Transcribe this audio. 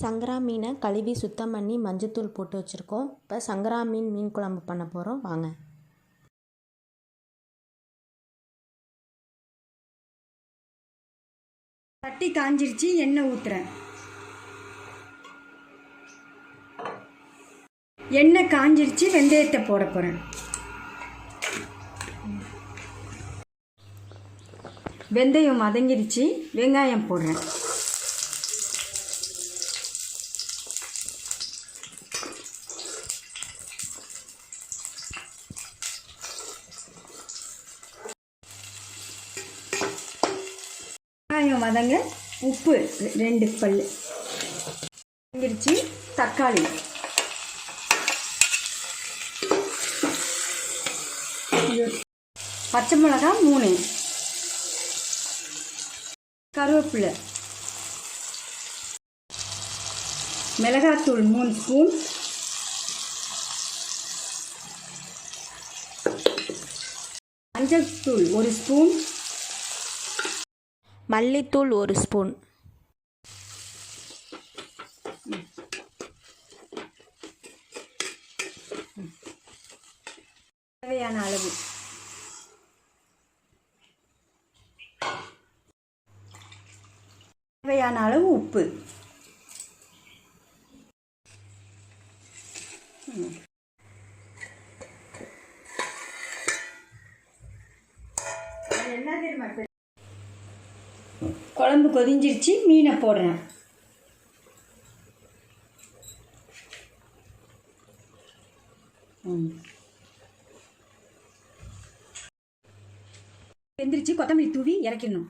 சங்கரா மீனை கழுவி சுத்தம் பண்ணி மஞ்சத்தூள் போட்டு வச்சுருக்கோம். இப்போ சங்கரா மீன் மீன் குழம்பு பண்ண போகிறோம் வாங்க. தட்டி காஞ்சிருச்சு எண்ணெய் ஊற்றுறேன் எண்ணெய் காஞ்சிருச்சு வெந்தயத்தை போட போகிறேன் வெந்தயம் வதங்கிருச்சு வெங்காயம் போடுறேன். வெங்காயம் வதங்க உப்பு ரெண்டு பல் வதங்கிருச்சு தக்காளி. பச்சை மிளகா மூணு. கருவேப்பிலை. மிளகாத்தூள் மூணு ஸ்பூன். மஞ்சள் தூள் ஒரு ஸ்பூன். மல்லித்தூள் ஒரு ஸ்பூன் தேவையான அளவு தேவையான அளவு உப்பு ம். குழம்பு கொதிஞ்சிருச்சு மீனை போடுறேன். ம். வெந்திரிச்சு கொத்தமல்லி தூவி இறக்கிடணும்.